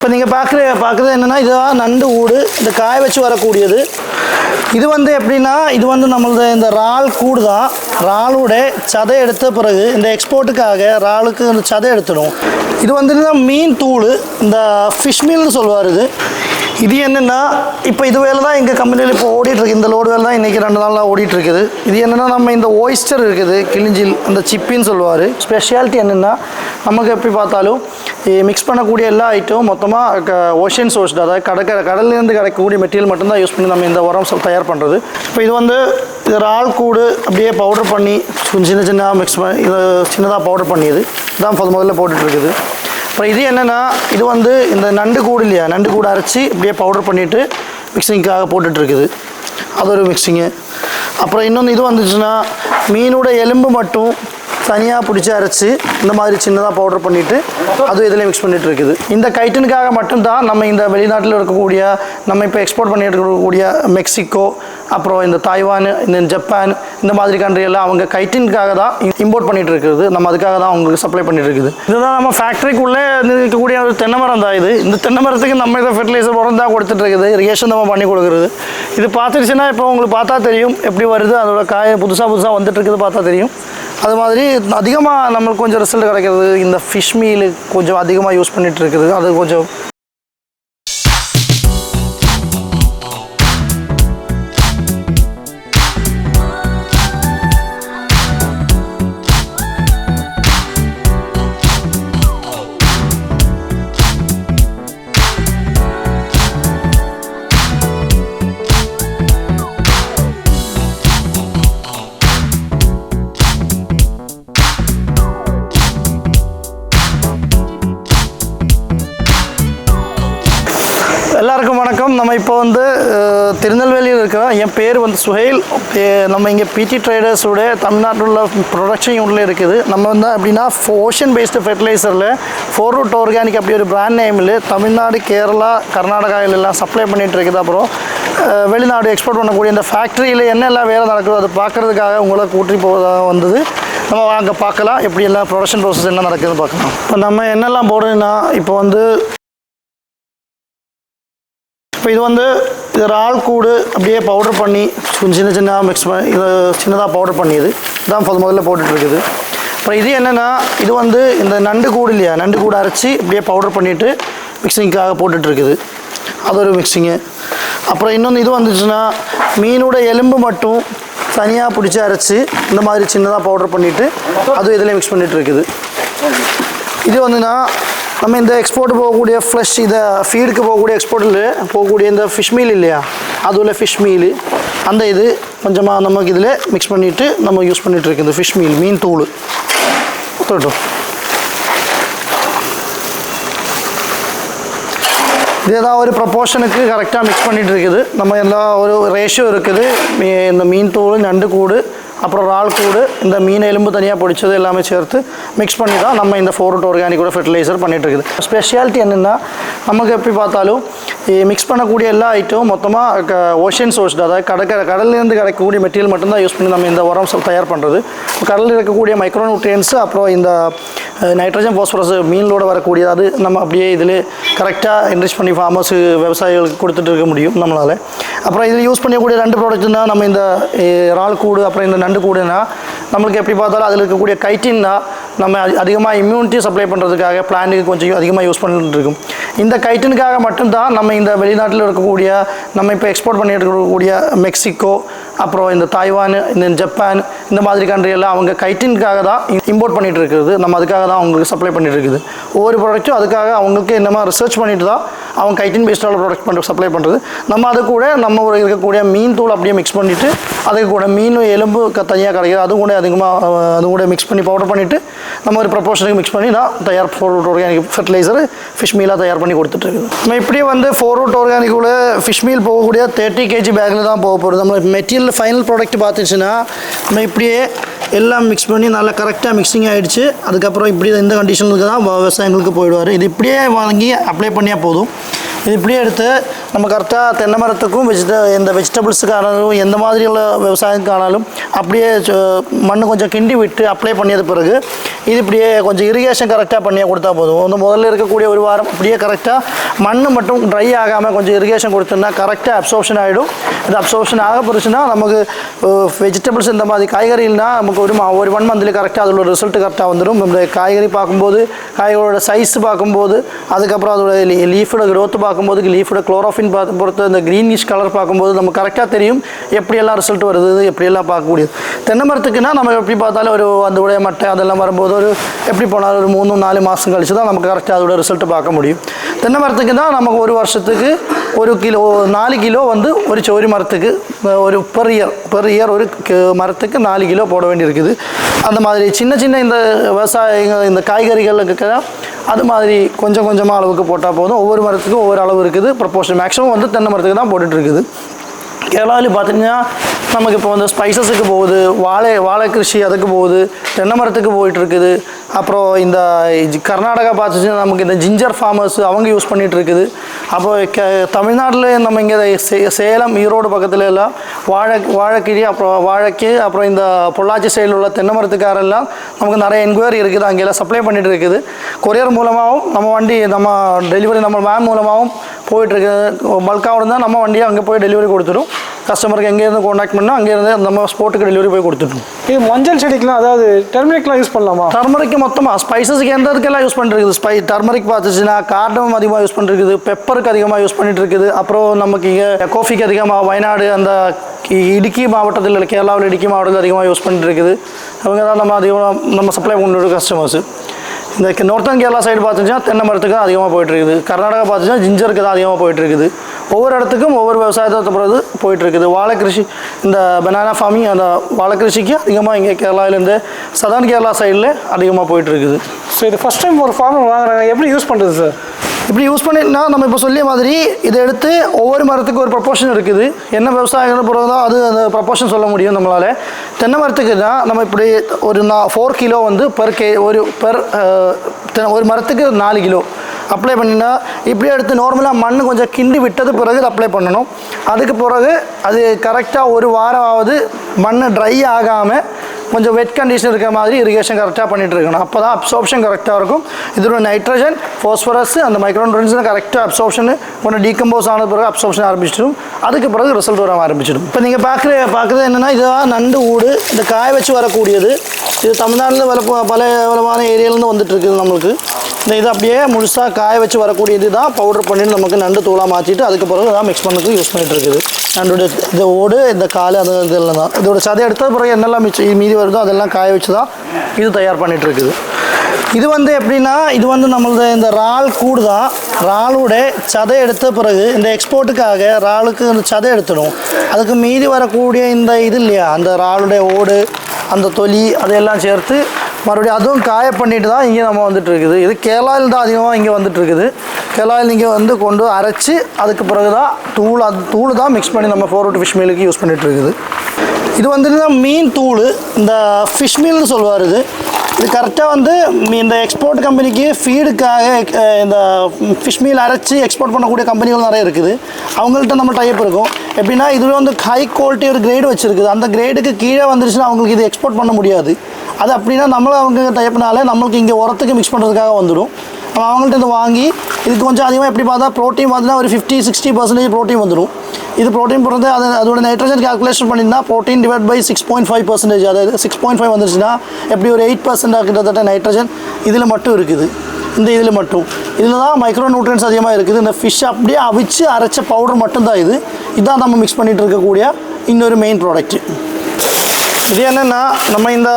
இப்போ நீங்கள் பார்க்குற பார்க்குறது என்னென்னா இதுதான் நண்டு ஊடு. இந்த காய வச்சு வரக்கூடியது. இது வந்து எப்படின்னா இது வந்து நம்மளது இந்த இறால் கூடு தான் இறாலோட சதை எடுத்த பிறகு இந்த எக்ஸ்போர்ட்டுக்காக இறாலுக்கு இந்த சதை எடுத்துடும். இது வந்து மீன் தூள். இந்த ஃபிஷ் மீல்னு சொல்லுவார் இது. இது என்னென்னா இப்போ இது வேலை தான் எங்கள் கம்பெனியில் இப்போ ஓடிட்டுருக்கு. இந்த லோடு வேலை தான் இன்றைக்கி ரெண்டு நாளாக ஓடிட்டுருக்குது. இது என்னென்னா நம்ம இந்த ஓய்ஸ்டர் இருக்குது கிளிஞ்சில் அந்த சிப்பின்னு சொல்லுவார். ஸ்பெஷாலிட்டி என்னென்னா நமக்கு எப்படி பார்த்தாலும் மிக்ஸ் பண்ணக்கூடிய எல்லா ஐட்டமும் மொத்தமாக ஓஷன் சோர்ஸ் அதாவது கடற்கரை கடல்லேருந்து கிடைக்கக்கூடிய மெட்டீரியல் மட்டும்தான் யூஸ் பண்ணி நம்ம இந்த உரம் தயார் பண்ணுறது இப்போ இது வந்து இது இறால் கூடு அப்படியே பவுடர் பண்ணி சின்ன சின்ன மிக்ஸ் பண்ணி இது சின்னதாக பவுடர் பண்ணியது இதான் முதல்ல போட்டுட்ருக்குது இப்போ அப்புறம் இது என்னென்னா இது வந்து இந்த நண்டு கூடு இல்லையா நண்டு கூடு அரைச்சி இப்படியே பவுடர் பண்ணிவிட்டு மிக்சிங்க்காக போட்டுட்ருக்குது. அது ஒரு மிக்சிங்கு அப்புறம் இன்னொன்று இது வந்துச்சுன்னா மீனோட எலும்பு மட்டும் தனியாக பிடிச்சி அரைச்சி இந்த மாதிரி சின்னதாக பவுடர் பண்ணிவிட்டு அதுவும் இதில் மிக்ஸ் பண்ணிட்டு இருக்குது. இந்த கைட்டனுக்காக மட்டும்தான் நம்ம இந்த வெளிநாட்டில் இருக்கக்கூடிய நம்ம இப்போ எக்ஸ்போர்ட் பண்ணிட்டு இருக்கக்கூடிய மெக்சிகோ அப்புறம் இந்த தாய்வான் இந்த ஜப்பான் இந்த மாதிரி கண்ட்ரியெல்லாம் எல்லாம் அவங்க கைட்டினுக்காக தான் இம்போர்ட் பண்ணிட்டு இருக்குது. நம்ம அதுக்காக தான் அவங்களுக்கு சப்ளை பண்ணிட்டு இருக்குது. இதுதான் நம்ம ஃபேக்ட்ரிக்குள்ளே இருக்கக்கூடிய ஒரு தென்னை மரம் தான் இது. இந்த தென்னை மரத்துக்கு நம்ம இதை ஃபெர்டிலைசர் உரம் தான் கொடுத்துட்டு இருக்குது. இரிகேஷன் நம்ம பண்ணி கொடுக்குறது. இது பார்த்துருச்சுன்னா இப்போ உங்களுக்கு பார்த்தா தெரியும். எப்படி வருது? அதோட காய புதுசாக புதுசாக வந்துட்டு இருக்குது பார்த்தா தெரியும். அது மாதிரி அதிகமாக நம்மளுக்கு கொஞ்சம் ரிசல்ட் கிடைக்கிறது இந்த ஃபிஷ் மீல் கொஞ்சம் அதிகமாக யூஸ் பண்ணிகிட்டு இருக்குது அது கொஞ்சம் நம்ம இப்போ வந்து திருநெல்வேலியில் இருக்கிறோம். என் பேர் வந்து சுஹைல். நம்ம இங்கே பிடி ட்ரேடர்ஸோட தமிழ்நாட்டில் உள்ள ப்ரொடக்ஷன் யூனிட்ல இருக்குது. நம்ம வந்து அப்படின்னா ஓஷன் பேஸ்டு ஃபெர்டிலைசரில் ஃபோர் ரூட் ஆர்கானிக் அப்படி ஒரு பிராண்ட் நேமில் தமிழ்நாடு கேரளா கர்நாடகாவில் எல்லாம் சப்ளை பண்ணிகிட்டு இருக்குது. அப்புறம் வெளிநாடு எக்ஸ்போர்ட் பண்ணக்கூடிய இந்த ஃபேக்ட்ரியில் என்னெல்லாம் வேலை நடக்குதோ அதை பார்க்குறதுக்காக உங்களை கூட்டி போக வந்தது. நம்ம வாங்க பார்க்கலாம். எப்படி எல்லாம் ப்ரொடக்ஷன் ப்ராசஸ் என்ன நடக்குதுன்னு பார்க்கலாம். இப்போ நம்ம என்னெல்லாம் போடுறோன்னா இப்போ வந்து இப்போ இது வந்து இது இறால் கூடு அப்படியே பவுடர் பண்ணி கொஞ்சம் சின்ன சின்ன மிக்ஸ் பண்ணி இது சின்னதாக பவுடர் பண்ணியது. இதுதான் முதல்ல போட்டுட்டு இருக்குது அப்புறம் இது என்னென்னா இது வந்து இந்த நண்டு கூடு இல்லையா? நண்டு கூடு அரைச்சி இப்படியே பவுடர் பண்ணிவிட்டு மிக்சிங்க்காக போட்டுட்டு இருக்குது அது ஒரு மிக்சிங்கு அப்புறம் இன்னொன்று இது வந்துச்சுன்னா மீனோட எலும்பு மட்டும் தனியாக பிடிச்சி அரைச்சி இந்த மாதிரி சின்னதாக பவுடர் பண்ணிவிட்டு அதுவும் இதில் மிக்ஸ் பண்ணிகிட்டு இருக்குது இது வந்துன்னா நம்ம இந்த எக்ஸ்போர்ட் போகக்கூடிய ஃப்ளஷ் இதை ஃபீடுக்கு போகக்கூடிய எக்ஸ்போர்ட்டில் போகக்கூடிய இந்த ஃபிஷ் மீல் இல்லையா? அதுல ஃபிஷ் மீல் அந்த இது கொஞ்சமாக நமக்கு இதில் மிக்ஸ் பண்ணிவிட்டு நம்ம யூஸ் பண்ணிட்டு இருக்கு இந்த ஃபிஷ் மீல் மீன் தூள். தொட்டும் இது ஏதாவது ஒரு ப்ரப்போர்ஷனுக்கு கரெக்டாக மிக்ஸ் பண்ணிகிட்டு இருக்குது. நம்ம எல்லா ஒரு ரேஷியோ இருக்குது. மீ- இந்த மீன் தூள் நண்டு கூடு அப்புறம் இறால் கூடு இந்த மீன் எலும்பு தனியாக பிடிச்சது எல்லாமே சேர்த்து மிக்ஸ் பண்ணி தான் நம்ம இந்த ஃபோர் ஆர்கானிக்கோட ஃபெர்டிலைசர் பண்ணிகிட்ருக்குது இருக்குது ஸ்பெஷாலிட்டி என்னென்னா நமக்கு எப்படி பார்த்தாலும் மிக்ஸ் பண்ணக்கூடிய எல்லா ஐட்டமும் மொத்தமாக ஓஷன் சோர்ஸ்டு அதாவது கடற்கரை கடல்லேருந்து கிடைக்கக்கூடிய மெட்டீரியல் மட்டும்தான் யூஸ் பண்ணி நம்ம இந்த உரம் தயார் பண்ணுறது கடலில் இருக்கக்கூடிய மைக்ரோ நியூட்ரியன்ஸு அப்புறம் இந்த நைட்ரஜன் பாஸ்பரஸ் மீனோட வரக்கூடிய அது நம்ம அப்படியே இதில் கரெக்டாக என்ரிச் பண்ணி ஃபார்மர்ஸு விவசாயிகளுக்கு கொடுத்துட்டு இருக்க முடியும் நம்மளால். அப்புறம் இதில் யூஸ் பண்ணக்கூடிய ரெண்டு ப்ராடக்ட்னா நம்ம இந்த இறால் கூடு அப்புறம் இந்த நண்டு கூடுனா நம்மளுக்கு எப்படி பார்த்தாலும் அதில் இருக்கக்கூடிய கைட்டின் தான் நம்ம அதிகமாக இம்யூனிட்டி சப்ளை பண்ணுறதுக்காக பிளான்ட்டுக்கு கொஞ்சம் அதிகமாக யூஸ் பண்ணிட்டு இருக்கும் இந்த கைட்டினுக்காக மட்டும்தான் நம்ம இந்த வெளிநாட்டில் இருக்கக்கூடிய நம்ம இப்போ எக்ஸ்போர்ட் பண்ணிட்டு இருக்கக்கூடிய மெக்சிகோ அப்புறம் இந்த தாய்வான் இந்த ஜப்பான் இந்த மாதிரி கண்ட்ரியெல்லாம் எல்லாம் அவங்க கைட்டின்காக தான் இம்போர்ட் பண்ணிகிட்டு இருக்குது நம்ம அதுக்காக தான் அவங்களுக்கு சப்ளை பண்ணிட்டு இருக்குது ஒவ்வொரு ப்ராடக்ட்டும் அதுக்காக அவங்களுக்கு என்னமா ரிசர்ச் பண்ணிட்டு தான் அவங்க கைட்டின் பேஸ்டான ப்ராடக்ட் பண்ணி சப்ளை பண்ணுறது நம்ம அது கூட நம்ம ஒரு இருக்கக்கூடிய மீன் தூள் அப்படியே மிக்ஸ் பண்ணிவிட்டு அதுக்கு கூட மீன் எலும்பு தனியாக கிடைக்கிது அது கூட அதிகமாக அது கூட மிக்ஸ் பண்ணி பவுடர் பண்ணிவிட்டு நம்ம ஒரு ப்ரொப்போர்ஷனுக்கு மிக்ஸ் பண்ணி தான் தயார் Four Root Organic fertilizer fish மீலாக தயார் பண்ணி கொடுத்துட்ருக்குது நம்ம இப்படியே வந்து ஃபோர் ரூட் ஆர்கானிக்குள்ள ஃபிஷ் மீல் போகக்கூடிய தேர்ட்டி கேஜி பேக்கில் தான் போக போகிறது நம்ம மெட்டீரியல் ஃபைனல் ப்ராடக்ட் பார்த்துச்சுன்னா நம்ம இப்படியே எல்லாம் மிக்ஸ் பண்ணி நல்லா கரெக்டாக மிக்சிங் ஆகிடுச்சு அதுக்கப்புறம் இப்படி இந்த கண்டிஷனுக்கு தான் விவசாயங்களுக்கு போயிடுவார். இது இப்படியே வாங்கி அப்ளை பண்ணியா போதும். இது இப்படியே எடுத்து நம்ம கரெக்டாக தென்னை மரத்துக்கும் வெஜிட இந்த வெஜிடபிள்ஸுக்கானாலும் எந்த மாதிரியுள்ள விவசாயத்துக்கானாலும் அப்படியே மண் மண்ணு கொஞ்சம் கிண்டி விட்டு அப்ளை பண்ணியது பிறகு இது இப்படியே கொஞ்சம் இரிகேஷன் கரெக்டாக பண்ணியே கொடுத்தா போதும். வந்து முதல்ல இருக்கக்கூடிய ஒரு வாரம் அப்படியே கரெக்டாக மண் மட்டும் ட்ரை ஆகாமல் கொஞ்சம் இரிகேஷன் கொடுத்தோம்னா கரெக்டாக அப்சர்ப்ஷன் ஆகிடும் இது அப்சர்ப்ஷன் ஆக போச்சுன்னா நமக்கு வெஜிடபிள்ஸ் இந்த மாதிரி காய்கறிகள்னா நமக்கு ஒரு ஒரு ஒன் மந்த்லேயே கரெக்டாக அதோட ரிசல்ட் கரெக்டாக வந்துடும் இந்த காய்கறி பார்க்கும்போது காய்கறியோட சைஸ் பார்க்கும்போது அதுக்கப்புறம் அதோட லீஃபோட growth பார்க்கும்போது லீஃபோட குளோரோஃபின் பார்த்து பொறுத்து இந்த க்ரீனிஷ் கலர் பார்க்கும்போது நம்ம கரெக்டாக தெரியும் எப்படியெல்லாம் ரிசல்ட் வருது எப்படியெல்லாம் பார்க்கக்கூடியது தென்னை மரத்துக்குன்னா நம்ம எப்படி பார்த்தாலும் ஒரு அந்த உடைய மட்டை அதெல்லாம் வரும்போது ஒரு எப்படி போனாலும் ஒரு மூணு நாலு மாதம் கழிச்சு தான் நமக்கு கரெக்டாக அதோட ரிசல்ட் பார்க்க முடியும். தென்னை மரத்துக்கு தான் நமக்கு ஒரு வருஷத்துக்கு ஒரு கிலோ நாலு கிலோ வந்து ஒரு சோரி மரத்துக்கு ஒரு பெர் இயர் பெர் இயர் ஒரு மரத்துக்கு நாலு கிலோ போட வேண்டியிருக்குது. அந்த மாதிரி சின்ன சின்ன இந்த விவசாய இந்த காய்கறிகளுக்கு அது மாதிரி கொஞ்சம் கொஞ்சமாக அளவுக்கு போட்டால் போதும். ஒவ்வொரு மரத்துக்கும் ஒவ்வொரு அளவு இருக்குது. ப்ரப்போர்ஷன் மேக்ஸிமம் வந்து தென்னை மரத்துக்கு தான் போட்டுட்ருக்குது கேரளாவில் பார்த்தீங்கன்னா நமக்கு இப்போ வந்து ஸ்பைசஸுக்கு போகுது வாழை வாழை கிருஷி அதுக்கு போகுது தென்னை மரத்துக்கு போயிட்டு இருக்குது அப்புறம் இந்த ஜி- கர்நாடகா பார்த்துச்சுன்னா நமக்கு இந்த ஜிஞ்சர் ஃபார்மர்ஸ் அவங்க யூஸ் பண்ணிகிட்டு இருக்குது அப்போ கே தமிழ்நாட்டில் நம்ம இங்கே சே சேலம் ஈரோடு பக்கத்துல எல்லாம் வாழை வாழைக்கிழி அப்புறம் வாழைக்கு அப்புறம் இந்த பொள்ளாச்சி சைடில் உள்ள தென்னை மரத்துக்காரெல்லாம் நமக்கு நிறைய என்கொயரி இருக்குது. அங்கெல்லாம் சப்ளை பண்ணிகிட்டு இருக்குது கொரியர் மூலமாகவும் நம்ம வண்டி நம்ம டெலிவரி நம்ம வேன் மூலமாகவும் போயிட்டுருக்கு. பல்காக இருந்தால் நம்ம வண்டியை அங்கே போய் டெலிவரி கொடுத்துடும். கஸ்டமருக்கு எங்கேருந்து காண்டாக்ட் பண்ணால் அங்கேருந்து நம்ம ஸ்போர்ட்டுக்கு டெலிவரி போய் கொடுத்துட்டோம் இது மஞ்சள் செடிக்கெலாம் அதாவது டெர்மினிக்லாம் யூஸ் பண்ணலாமா? டர்மரிக்கு மொத்தமாக ஸ்பைசஸ்க்கு எந்த இதுக்கெல்லாம் யூஸ் பண்ணிருக்குது ஸ்பை டர்மரிக் பார்த்துச்சுன்னா கார்டம் அதிகமாக யூஸ் பண்ணிருக்குது பெப்பருக்கு அதிகமாக யூஸ் பண்ணிட்டு இருக்குது அப்புறம் நமக்கு இங்கே காஃபிக்கு அதிகமாக வயநாடு அந்த இடுக்கி மாவட்டத்தில் இல்லை கேரளாவில் இடுக்கி மாவட்டத்தில் அதிகமாக யூஸ் பண்ணிட்டு இருக்குது அவங்க தான் நம்ம அதிகமாக நம்ம சப்ளை பண்ணுற கஸ்டமர்ஸ் இந்த நார்த்தன் கேரளா சைடு பார்த்துச்சுன்னா தென்னை மரத்துக்கு தான் அதிகமாக போயிட்டுருக்குது. கர்நாடகா பார்த்துச்சுன்னா ஜிஞ்சருக்கு தான் அதிகமாக போயிட்டுருக்குது. ஒவ்வொரு இடத்துக்கும் ஒவ்வொரு விவசாயத்தை பிறகு போயிட்டு இருக்குது வாழை கிருஷி இந்த பனானா ஃபார்மிங் அந்த வாழை கிருஷிக்கு அதிகமாக இங்கே கேரளாவிலேருந்து சதர்ன் கேரளா சைடில் அதிகமாக போயிட்டுருக்குது. ஸோ இது ஃபஸ்ட் டைம் ஒரு ஃபார்மர் வாங்குறாங்க. எப்படி யூஸ் பண்ணுறது சார் இப்படி யூஸ் பண்ணினா நம்ம இப்போ சொல்லிய மாதிரி இதை எடுத்து ஒவ்வொரு மரத்துக்கு ஒரு ப்ரப்போர்ஷன் இருக்குது. என்ன விவசாயங்கள் பிறகுதோ அது அந்த ப்ரப்போர்ஷன் சொல்ல முடியும் நம்மளால். தென்னை மரத்துக்கு தான் நம்ம இப்படி ஒரு நா ஃபோர் கிலோ வந்து பெர் கே ஒரு பெர் ஒரு மரத்துக்கு நாலு கிலோ அப்ளை பண்ணினா இப்படியே எடுத்து நார்மலாக மண் கொஞ்சம் கிண்டி விட்டது பிறகு அப்ளை பண்ணணும். அதுக்கு பிறகு அது கரெக்டாக ஒரு வாரம் ஆகுது மண் ட்ரை ஆகாமல் கொஞ்சம் வெட் கண்டிஷன் இருக்கிற மாதிரி இரிகேஷன் கரெக்டாக பண்ணிகிட்டு இருக்கணும். அப்போ தான் அப்சார்ப்ஷன் கரெக்டாக இருக்கும். இதோட நைட்ரஜன் ஃபோஸ்பரஸ் அந்த மைக்ரோன்ட்ரன்ஸ்லாம் கரெக்டாக அப்சார்ப்ஷன் கொஞ்சம் டீகம்போஸ் ஆன பிறகு அப்சார்ப்ஷன் ஆரம்பிச்சிடும். அதுக்கு பிறகு ரிசல்ட் வர ஆரம்பிச்சிடும். இப்போ நீங்கள் பார்க்குற பார்க்குறது என்னென்னா இதுதான் நண்டு ஊடு. இந்த காய வச்சு வரக்கூடியது. இது தமிழ்நாட்டில் வர பல வளமான ஏரியாலேருந்து வந்துட்டு இருக்குது நம்மளுக்கு. இந்த இது அப்படியே முழுசாக காய வச்சு வரக்கூடியது தான் பவுடர் பண்ணிட்டு நமக்கு நண்டு தூளாக மாற்றிட்டு அதுக்கு பிறகு தான் மிக்ஸ் பண்ணதுக்கு யூஸ் பண்ணிட்டு இருக்குது. நண்டோட இந்த ஓடு இந்த கால் அது இதெல்லாம் தான். இதோட சதை எடுத்த பிறகு என்னெல்லாம் மிச்சம் மீதி வருதோ அதெல்லாம் காய வச்சு தான் இது தயார் பண்ணிகிட்டு இருக்குது இது வந்து எப்படின்னா இது வந்து நம்மளது இந்த இறால் கூடு தான் இறாலோட சதை எடுத்த பிறகு இந்த எக்ஸ்போர்ட்டுக்காக இறாலுக்கு இந்த சதை எடுத்துடும். அதுக்கு மீதி வரக்கூடிய இந்த இது இல்லையா அந்த இறாலுடைய ஓடு அந்த தொலி அதையெல்லாம் சேர்த்து மறுபடியும் அதுவும் காய பண்ணிட்டு தான் இங்கே நம்ம வந்துட்டு இருக்குது இது கேலாயில் தான் அதிகமாக இங்கே வந்துட்டு இருக்குது கேரளாவில் இங்கே வந்து கொண்டு அரைச்சி அதுக்கு பிறகு தான் தூள் அது தூள் தான் மிக்ஸ் பண்ணி நம்ம ஃபோர் ஃபிஷ் மீலுக்கு யூஸ் பண்ணிகிட்டு இருக்குது இது வந்துட்டு மீன் தூள் இந்த ஃபிஷ் மீல்னு சொல்லுவார் இது. இது கரெக்டாக வந்து மீ- இந்த எக்ஸ்போர்ட் கம்பெனிக்கு ஃபீடுக்காக இந்த ஃபிஷ் மீல் அரைச்சி எக்ஸ்போர்ட் பண்ணக்கூடிய கம்பெனிகள் நிறைய இருக்குது. அவங்கள்ட்ட நம்ம டைப் இருக்கும். எப்படின்னா இதில் வந்து ஹை குவாலிட்டி ஒரு கிரேடு வச்சுருக்குது. அந்த கிரேடுக்கு கீழே வந்துருச்சுன்னா அவங்களுக்கு இது எக்ஸ்போர்ட் பண்ண முடியாது. அது அப்படின்னா நம்மளும் அவங்க டைப்னாலே நம்மளுக்கு இங்கே உரத்துக்கு மிக்ஸ் பண்ணுறதுக்காக வந்துடும். நம்ம அவங்கள்ட்ட இதை வாங்கி இதுக்கு கொஞ்சம் அதிகமாக எப்படி பார்த்தா ப்ரோட்டீன் பார்த்தீங்கன்னா ஒரு ஃபிஃப்டி சிக்ஸ்டி பர்சன்டேஜ் ப்ரோட்டீன் வந்துடும். இது ப்ரோட்டீன் போடுறது அது அதோட நைட்ரஜன் கால்குலேஷன் பண்ணியிருந்தால் protein divide by six point five percentage அதாவது சிக்ஸ் பாயிண்ட் ஃபைவ் வந்துருச்சுன்னா எப்படி ஒரு எயிட் பர்சன்டாக கிட்டத்தட்ட நைட்ரஜன் இதில் மட்டும் இருக்குது. இந்த இதில் மட்டும். இதில் தான் மைக்ரோ நியூட்ரியன்ஸ் அதிகமாக இருக்குது. இந்த ஃபிஷ் அப்படியே அவிச்சு அரைச்ச பவுடர் மட்டும்தான் இது. இதான் நம்ம மிக்ஸ் பண்ணிட்டு இருக்கக்கூடிய இன்னொரு மெயின் ப்ராடக்ட் இது என்னென்னா நம்ம இந்த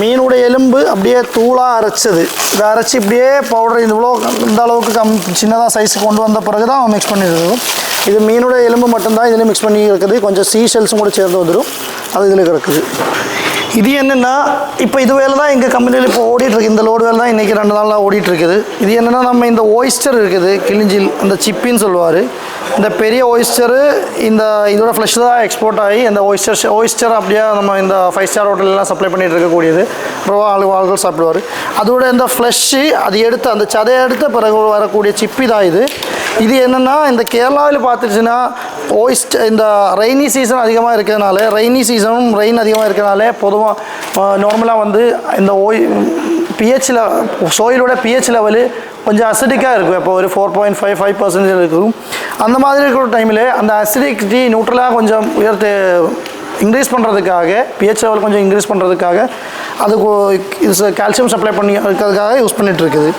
மீனோட எலும்பு அப்படியே தூளாக அரைச்சது. இதை அரைச்சி இப்படியே பவுடர் இவ்வளோ இந்த அளவுக்கு கம் சின்னதாக சைஸுக்கு கொண்டு வந்த பிறகு தான் மிக்ஸ் பண்ணியிருக்கோம் இது மீனோட எலும்பு மட்டும்தான் இதில் மிக்ஸ் பண்ணி இருக்குது. கொஞ்சம் சீஷெல்ஸும் கூட சேர்ந்து வந்துடும் அது இதில் கிடக்குது. இது என்னென்னா இப்போ இது வேலை தான் எங்கள் கம்பெனியில் இப்போ ஓடிட்டுருக்கு இந்த லோடு வேலை தான் இன்றைக்கி ரெண்டு நாளாக ஓடிட்டுருக்குது இது என்னென்னா நம்ம இந்த ஓய்ஸ்டர் இருக்குது. கிளிஞ்சில் அந்த சிப்பின்னு சொல்லுவார். இந்த பெரிய ஓய்ஸ்டரு இந்த இதோட ஃப்ளஷ் தான் எக்ஸ்போர்ட் ஆகி இந்த ஓய்ஸ்டர் ஓய்ஸ்டர் அப்படியே நம்ம இந்த ஃபைவ் ஸ்டார் ஹோட்டல்லாம் சப்ளை பண்ணிட்டு இருக்கக்கூடியது. ரூபா ஆளு ஆள்கள் சாப்பிடுவார். அதோட இந்த ஃப்ளஷ்ஷு அது எடுத்து அந்த சதையை எடுத்த பிறகு வரக்கூடிய சிப்பி தான் இது. இது என்னென்னா இந்த கேரளாவில் பார்த்துச்சுன்னா ஓய்ஸ்ட் இந்த ரெய்னி சீசன் அதிகமாக இருக்கிறதுனால ரெய்னி சீசனும் ரெயின் அதிகமாக இருக்கிறனால பொதுவாக நார்மலாக வந்து இந்த ஓய் பிஹெச் சோயிலோட பிஹெச் லெவலு கொஞ்சம் அசிடிக்காக இருக்கும். இப்போ ஒரு four point five five percentage இருக்கும் அந்த மாதிரி இருக்கிற டைமில் அந்த அசிடிக்டி நியூட்ரலாக கொஞ்சம் உயர்த்து இன்க்ரீஸ் பண்ணுறதுக்காக பிஹெச் லெவல் கொஞ்சம் இன்க்ரீஸ் பண்ணுறதுக்காக அது கால்சியம் சப்ளை பண்ணி இருக்கிறதுக்காக யூஸ் பண்ணிகிட்ருக்குது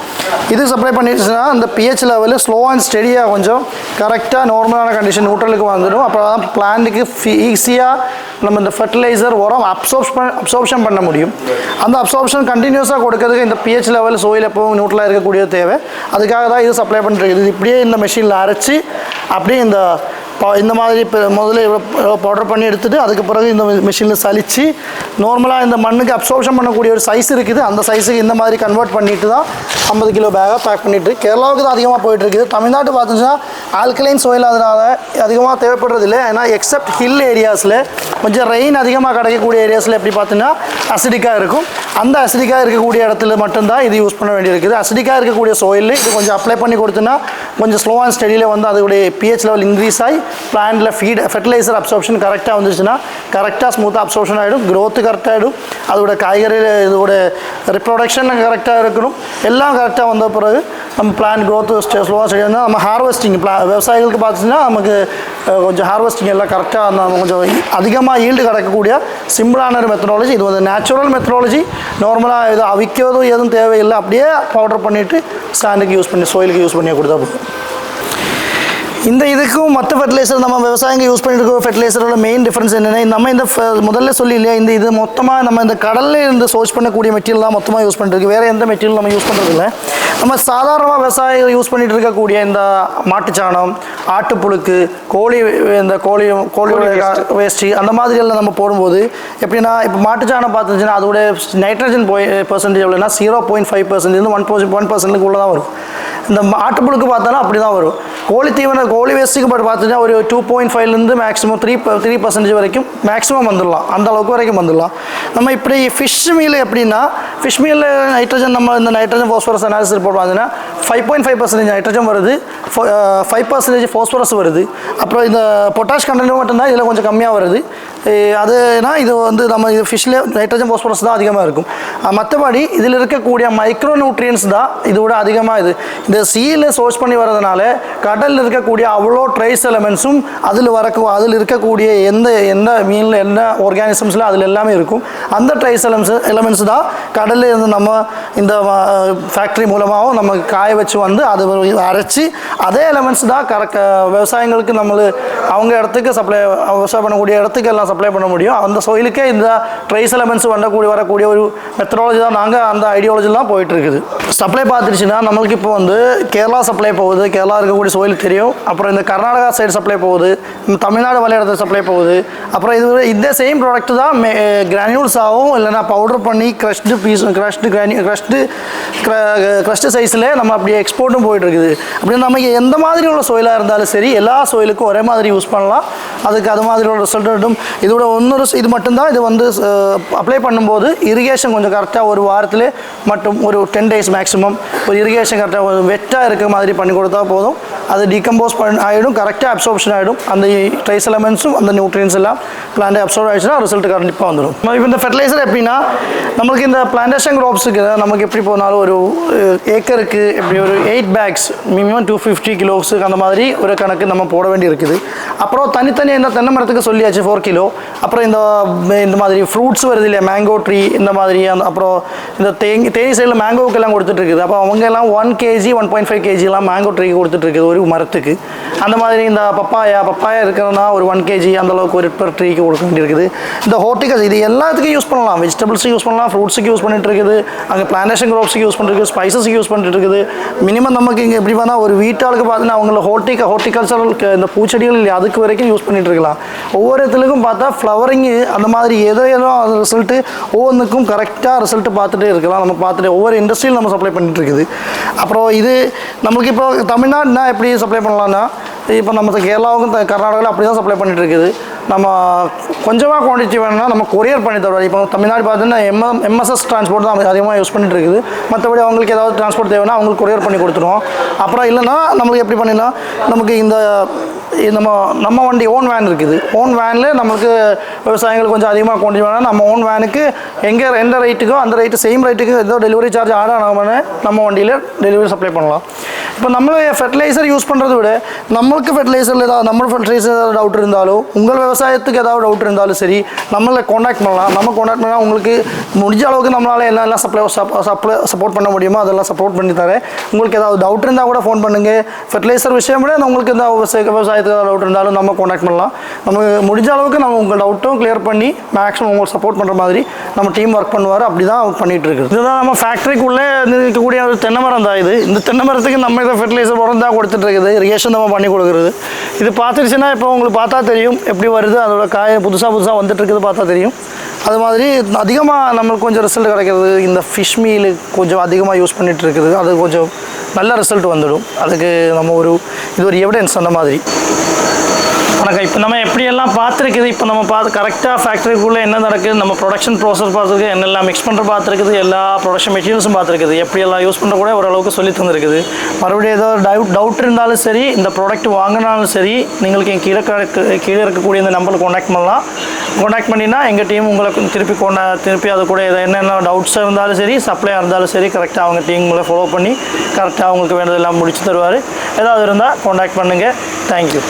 இது சப்ளை பண்ணிடுச்சுன்னா அந்த பிஹெச் லெவலு ஸ்லோ அண்ட் ஸ்டெடியாக கொஞ்சம் கரெக்டாக நார்மலான கண்டிஷன் நியூட்ரலுக்கு வந்துடும். அப்போ தான் பிளான்ட்டுக்கு ஈஸியாக நம்ம இந்த ஃபர்டிலைசர் உரம் அப்சோர்ப் பண்ண அப்சோர்ப்ஷன் பண்ண முடியும். அந்த அப்சோர்ப்ஷன் கண்டினியூஸாக கொடுக்கறதுக்கு இந்த பிஹெச் லெவல் சோயில் எப்பவும் நியூட்ரலாக இருக்கக்கூடிய தேவை. அதுக்காக தான் இது சப்ளை பண்ணிட்டு இது இப்படியே இந்த மெஷினில் அரைச்சி அப்படியே இந்த இந்த மாதிரி இப்போ முதல்ல பவுடர் பண்ணி எடுத்துகிட்டு அதுக்கு பிறகு இந்த மிஷினில் சலித்து நார்மலாக இந்த மண்ணுக்கு அப்சர்ப்ஷன் பண்ணக்கூடிய ஒரு சைஸ் இருக்குது. அந்த சைஸுக்கு இந்த மாதிரி கன்வெர்ட் பண்ணிட்டு தான் ஐம்பது கிலோ பேக்காக பேக் பண்ணிட்டு கேரளாவுக்கு தான் அதிகமாக போயிட்டுருக்குது தமிழ்நாட்டு பார்த்துச்சுன்னா ஆல்கலைன் சோயில் அதனால் அதிகமாக தேவைப்படுறது இல்லை. ஏன்னா எக்ஸப்ட் ஹில் ஏரியாஸில் கொஞ்சம் ரெயின் அதிகமாக கிடைக்கக்கூடிய ஏரியாஸில் எப்படி பார்த்தீங்கன்னா அசிடிக்காக இருக்கும். அந்த அசிடிக்காக இருக்கக்கூடிய இடத்துல மட்டும்தான் இது யூஸ் பண்ண வேண்டியிருக்குது. அசிடிக்காக இருக்கக்கூடிய சோயில் இது கொஞ்சம் அப்ளை பண்ணி கொடுத்தோன்னா கொஞ்சம் ஸ்லோ அண்ட் ஸ்டடியில் வந்து அதோடைய பிஹெச் லெவல் இன்க்ரீஸ் ஆகி பிளான்ட்டில் ஃபீட் ஃபெர்டிலைசர் அப்சர்ப்ஷன் கரெக்டாக வந்துச்சுன்னா கரெக்டாக ஸ்மூத்தாக அப்சர்ப்ஷன் ஆகிடும் க்ரோத் கரெக்டாக ஆகிடும் அதோட காய்கறி இதோட ரிப்ரொடக்ஷன் கரெக்டாக இருக்கணும். எல்லாம் கரெக்டாக வந்த பிறகு நம்ம பிளான் growth ஸ்லோவாக ஸ்டடி வந்தால் நம்ம ஹார்வெஸ்டிங் பிளா விவசாயிகளுக்கு பார்த்துச்சுன்னா நமக்கு கொஞ்சம் ஹார்வெஸ்டிங் எல்லாம் கரெக்டாக நம்ம கொஞ்சம் அதிகமாக ஈல்டு கிடைக்கக்கூடிய சிம்பிளான ஒரு மெத்தடாலஜி இது வந்து நேச்சுரல் மெத்தடாலஜி நார்மலாக இது அவிக்கிறதும் எதுவும் தேவையில்லை அப்படியே பவுடர் பண்ணிவிட்டு சாண்டுக்கு யூஸ் பண்ணி சோயிலுக்கு யூஸ் பண்ணி கொடுத்தா போதும் இந்த இதுக்கும் மற்ற ஃபெர்டிலைசர் நம்ம விவசாயிங்க யூஸ் பண்ணிட்டு இருக்க ஃபெர்டிலைசரோட மெயின் டிஃப்ரென்ஸ் என்னென்னா நம்ம இந்த முதல்ல சொல்லி இல்லையா இந்த இது மொத்தமாக நம்ம இந்த கடல்ல இருந்து சோர்ஸ் பண்ணக்கூடிய மெட்டீரியல் தான் மொத்தமாக யூஸ் பண்ணிட்டு இருக்கு. வேறு எந்த மெட்டீரியல் நம்ம யூஸ் பண்ணுறது இல்லை. நம்ம சாதாரணமாக விவசாயிகள் யூஸ் பண்ணிட்டு இருக்கக்கூடிய இந்த மாட்டுச்சாணம் ஆட்டுப்புழுக்கு கோழி இந்த கோழி கோழியோட வேஸ்ட்டு அந்த மாதிரி எல்லாம் நம்ம போடும்போது எப்படின்னா இப்போ மாட்டுச்சாணம் பார்த்துச்சுன்னா அதோட நைட்ரஜன் போய் பர்சன்டேஜ் எவ்வளோனா zero point five percentage one percent one பர்சன்ட்டுக்கு உள்ளே தான் வரும். இந்த ஆட்டுப்புழுக்கு பார்த்தாலும் அப்படி தான் வரும். கோழி தீவன கோழி வேஸ்ட்டுக்கு பட் பார்த்தீங்கன்னா ஒரு டூ பாயிண்ட் ஃபைவ்லேருந்து மேக்ஸிமம் த்ரீ த்ரீ பர்சன்டேஜ் வரைக்கும் மேக்ஸிமம் வந்துடலாம். அந்த அளவுக்கு வரைக்கும் வந்துடலாம். நம்ம இப்படி ஃபிஷ் மீல் எப்படின்னா ஃபிஷ் மீலில் நைட்ரஜன் நம்ம இந்த நைட்ரஜன் ஃபோஸ்பரஸ் அனாலிசிஸ் ரிப்போர்ட் பார்த்தீங்கன்னா five point five percentage nitrogen வருது. ஃபைவ் பர்சன்டேஜ் ஃபோஸ்பரஸ் வருது. அப்புறம் இந்த பொட்டாஷ் கண்டென்ட் மட்டும்தான் இதில் கொஞ்சம் கம்மியாக வருது. அதுனா இது வந்து நம்ம இது ஃபிஷ்ஷில் நைட்ரஜன் பாஸ்பரஸ் தான் அதிகமாக இருக்கும். மற்றபடி இதில் இருக்கக்கூடிய மைக்ரோ நியூட்ரியன்ஸ் தான் இதோட அதிகமாக இது. இந்த சீல சோர்ஸ் பண்ணி வர்றதுனால கடலில் இருக்கக்கூடிய அவ்வளோ ட்ரைஸ் எலமெண்ட்ஸும் அதில் வரக்கு அதில் இருக்கக்கூடிய எந்த எந்த மீனில் என்ன ஆர்கானிசம்ஸில் அதில் எல்லாமே இருக்கும். அந்த ட்ரைஸ் எலமெண்ட்ஸ் எலமெண்ட்ஸ் தான் கடலில் இருந்து நம்ம இந்த ஃபேக்ட்ரி மூலமாகவும் நம்ம காய வச்சு வந்து அது அரைச்சி அதே எலமெண்ட்ஸ் தான் கரெக்ட் விவசாயங்களுக்கு நம்ம அவங்க இடத்துக்கு சப்ளை விவசாயம் பண்ணக்கூடிய இடத்துக்கு எல்லாம் சப்ளை பண்ண முடியும். அந்த சோயிலுக்கே இந்த ட்ரைஸ் எலமெண்ட்ஸ் வரக்கூடிய வரக்கூடிய ஒரு மெத்தடாலஜி தான் நாங்கள் அந்த ஐடியாலஜிலாம் போயிட்டு இருக்குது சப்ளை பார்த்துருச்சுன்னா நம்மளுக்கு இப்போ வந்து கேரளா சப்ளை போகுது. கேரளா இருக்கக்கூடிய சோயில் தெரியும். அப்புறம் இந்த கர்நாடகா சைடு சப்ளை போகுது. தமிழ்நாடு விளையாடுற சப்ளை போகுது. அப்புறம் இது இந்த சேம் ப்ராடக்ட் தான் கிரானியூல்ஸ் ஆகும் இல்லைன்னா பவுடர் பண்ணி க்ரஷ்டு பீஸ் க்ரஷ்டு கிரானி க்ரஷ்டு க்ரஷ்டு சைஸில் நம்ம அப்படியே எக்ஸ்போர்ட்டும் போயிட்டு இருக்குது அப்படின்னு நமக்கு எந்த மாதிரி உள்ள சோயிலாக இருந்தாலும் சரி எல்லா சோயிலுக்கும் ஒரே மாதிரி யூஸ் பண்ணலாம். அதுக்கு அது மாதிரி உள்ள ரிசல்ட் இதோட இன்னொரு இது மட்டும்தான். இது வந்து அப்ளை பண்ணும்போது இரிகேஷன் கொஞ்சம் கரெக்டாக ஒரு வாரத்தில் மட்டும் ஒரு டென் டேஸ் மேக்ஸிமம் ஒரு இரிகேஷன் கரெக்டாக வெட்டாக இருக்க மாதிரி பண்ணி கொடுத்தா போதும். அது டீகம்போஸ் பண்ண ஆகிடும் கரெக்டாக அப்சார்ப்ஷன் ஆகிடும் அந்த ட்ரைஸ் எலமெண்ட்ஸும் அந்த நியூட்ரியன்ஸ் எல்லாம் பிளான்ட் அப்சார்ப் ஆகிடுச்சுன்னா ரிசல்ட் கண்டிப்பாக வந்துடும் இப்போ இந்த ஃபெர்டிலைசர் எப்படின்னா நம்மளுக்கு இந்த பிளான்டேஷன் க்ராப்ஸுக்கு நமக்கு எப்படி போனாலும் ஒரு ஏக்கருக்கு எப்படி ஒரு eight bags minimum two fifty கிலோஸுக்கு அந்த மாதிரி ஒரு கணக்கு நம்ம போட வேண்டி இருக்குது அப்புறம் தனித்தனி இந்த தென்னை மரத்துக்கு சொல்லியாச்சு ஃபோர் கிலோ அப்புறம் இந்த இந்த மாதிரி ஃப்ரூட்ஸ் வருது இல்லையா மேங்கோ ட்ரீ இந்த மாதிரி அந்த அப்புறம் இந்த தேங்கி தேனி சைடில் மேங்கோவுக்கெல்லாம் கொடுத்துட்டு இருக்குது அப்போ அவங்க எல்லாம் one KG one point five கேஜிலாம் mango tree கொடுத்துட்டு இருக்குது ஒரு மரத்துக்கு. அந்த மாதிரி இந்த பப்பாயா பப்பாயா இருக்கிறதுனா ஒரு ஒன் கேஜி அந்தளவுக்கு ஒரு பெர் ட்ரீக்கு கொடுக்க வேண்டியிருக்குது. இந்த ஹோர்டிகல்ஸ் இது எல்லாத்துக்கும் யூஸ் பண்ணலாம். வெஜிடபிள்ஸுக்கு யூஸ் பண்ணலாம் ஃப்ரூட்ஸுக்கு யூஸ் பண்ணிட்டு இருக்குது. அங்கே பிளான்டேஷன் க்ரோப்ஸுக்கு யூஸ் பண்ணிட்டு ஸ்பைசஸுக்கு யூஸ் பண்ணிட்டு இருக்குது. மினிமம் நமக்கு இங்கே எப்படி பார்த்தா ஒரு வீட்டாளுக்கு பார்த்தீங்கன்னா அவங்கள ஹோர்டிக ஹோர்டிகல்ச்சரல் இந்த பூச்செடிகள் இல்லை அதுக்கு வரைக்கும் யூஸ் பண்ணிட்டு இருக்கலாம். ஒவ்வொரு இடத்துலையும் பார்த்தா ஃப்ளவரிங்கு அந்த மாதிரி எதோ எதோ அது ரிசல்ட்டு ஒவ்வொன்றுக்கும் கரெக்டாக ரிசல்ட்டு பார்த்துட்டே இருக்கலாம். நம்ம பார்த்துட்டு ஒவ்வொரு இண்டஸ்ட்ரியில் நம்ம சப்ளை பண்ணிட்டு இருக்குது. அப்புறம் இது நம்மளுக்கு இப்போ தமிழ்நாடுனா எப்படி சப்ளை பண்ணலான்னா இப்போ நம்ம கேரளாவுக்கும் கர்நாடகாவில் அப்படி தான் சப்ளை பண்ணிகிட்டு இருக்குது நம்ம கொஞ்சமாக குவான்டிட்டி வேணும்னா நம்ம கொரியர் பண்ணி தருவார். இப்போ தமிழ்நாடு பார்த்தீங்கன்னா எம்எம் எம்எஸ்எஸ் டிரான்ஸ்போர்ட் தான் அதிகமாக யூஸ் பண்ணிட்டு இருக்குது மற்றபடி அவங்களுக்கு ஏதாவது டிரான்ஸ்போர்ட் தேவைன்னா அவங்களுக்கு கொரியர் பண்ணி கொடுத்துருவோம். அப்புறம் இல்லைன்னா நம்மளுக்கு எப்படி பண்ணினா நமக்கு இந்த நம்ம நம்ம வண்டி ஓன் வேன் இருக்குது. ஓன் வேனில் நம்மளுக்கு விவசாயிகளுக்கு கொஞ்சம் அதிகமாக குவான்டிட்டி வேணால் நம்ம ஓன் வேனுக்கு எங்கே எந்த ரேட்டுக்கோ அந்த ரேட்டு சேம் ரேட்டுக்கு ஏதோ டெலிவரி சார்ஜ் ஆட் ஆகாமல் நம்ம வண்டியில் டெலிவரி சப்ளை பண்ணலாம். இப்போ நம்ம ஃபெர்டிலைசர் யூஸ் பண்ணுறத விட நம்மளுக்கு ஃபெர்டிலைசரில் ஏதாவது நம்ம ஃபெர்டிலைசர் ஏதாவது டவுட் இருந்தாலும் உங்கள் விவசாயத்துக்கு ஏதாவது டவுட் இருந்தாலும் சரி நம்மளை காண்டாக்ட் பண்ணலாம். நம்ம காண்டாக்ட் பண்ணால் உங்களுக்கு முடிஞ்ச அளவுக்கு நம்மளால் என்னெல்லாம் எல்லாம் சப்ளை சப்ளை சப்போர்ட் பண்ண முடியுமோ அதெல்லாம் சப்போர்ட் பண்ணி தரேன். உங்களுக்கு ஏதாவது டவுட் இருந்தால் கூட ஃபோன் பண்ணுங்கள் ஃபெர்டிலைசர் விஷயம் விட உங்களுக்கு இந்த விவசாய விவசாயத்துக்கு ஏதாவது டவுட் இருந்தாலும் நம்ம காண்டாக்ட் பண்ணலாம். நம்ம முடிஞ்ச அளவுக்கு நம்ம உங்கள் டவுட்டும் கிளியர் பண்ணி மேக்ஸிமம் உங்களுக்கு சப்போர்ட் பண்ணுற மாதிரி நம்ம டீம் ஒர்க் பண்ணுவார். அப்படி தான் பண்ணிகிட்டு இருக்குது இதுதான் நம்ம ஃபேக்ட்ரிக்குள்ளே இருக்கக்கூடிய ஒரு தென்னை மரம் தான் இது. இந்த தென்னை மரத்துக்கு நம்ம இதை ஃபெர்டிலைசர் உரம் தான் கொடுத்துட்டு இருக்குது இரிகேஷன் நம்ம பண்ணி கொடுக்குறது. இது பார்த்துருச்சுன்னா இப்போ உங்களுக்கு பார்த்தா தெரியும். எப்படி வருது? அதோட காய புதுசாக புதுசாக வந்துட்டு இருக்குது பார்த்தா தெரியும். அது மாதிரி அதிகமாக நம்மளுக்கு கொஞ்சம் ரிசல்ட் கிடைக்கிறது. இந்த ஃபிஷ் மீல் கொஞ்சம் அதிகமாக யூஸ் பண்ணிகிட்டு இருக்குது அது கொஞ்சம் நல்ல ரிசல்ட் வந்துடும். அதுக்கு நம்ம ஒரு இது ஒரு எவிடன்ஸ் அந்த மாதிரி. வணக்கம். இப்போ நம்ம எப்படியெல்லாம் பார்த்துருக்குது. இப்போ நம்ம பார்த்து கரெக்டாக ஃபேக்ட்ரிக்குள்ளே என்ன நடக்குது நம்ம ப்ரொடக்ஷன் ப்ராசஸ் பார்த்துருக்கு என்னெல்லாம் மிக்ஸ் பண்ணுற பார்த்துருக்குது எல்லா ப்ரொடக்ஷன் மெட்டீரியல்ஸும் பார்த்துருக்குது. எப்படியெல்லாம் யூஸ் பண்ணுற கூட ஓரளவுக்கு சொல்லி தந்துருக்குது. மறுபடியும் ஏதோ டவுட் டவுட் இருந்தாலும் சரி இந்த ப்ராடக்ட் வாங்கினாலும் சரி நீங்களுக்கு என் கீழே கீழே இருக்கக்கூடிய இந்த நம்பருக்கு காண்டாக்ட் பண்ணலாம். காண்டாக்ட் பண்ணினா எங்கள் டீம் உங்களுக்கு திருப்பி கொண்டா திருப்பி அது கூட என்னென்ன டவுட்ஸாக இருந்தாலும் சரி சப்ளையாக இருந்தாலும் சரி கரெக்டாக அவங்க டீம் உங்களை ஃபாலோ பண்ணி கரெக்டாக அவங்களுக்கு வேண்டதெல்லாம் முடிச்சு தருவார். ஏதாவது இருந்தால் காண்டாக்ட் பண்ணுங்கள் தேங்க்யூ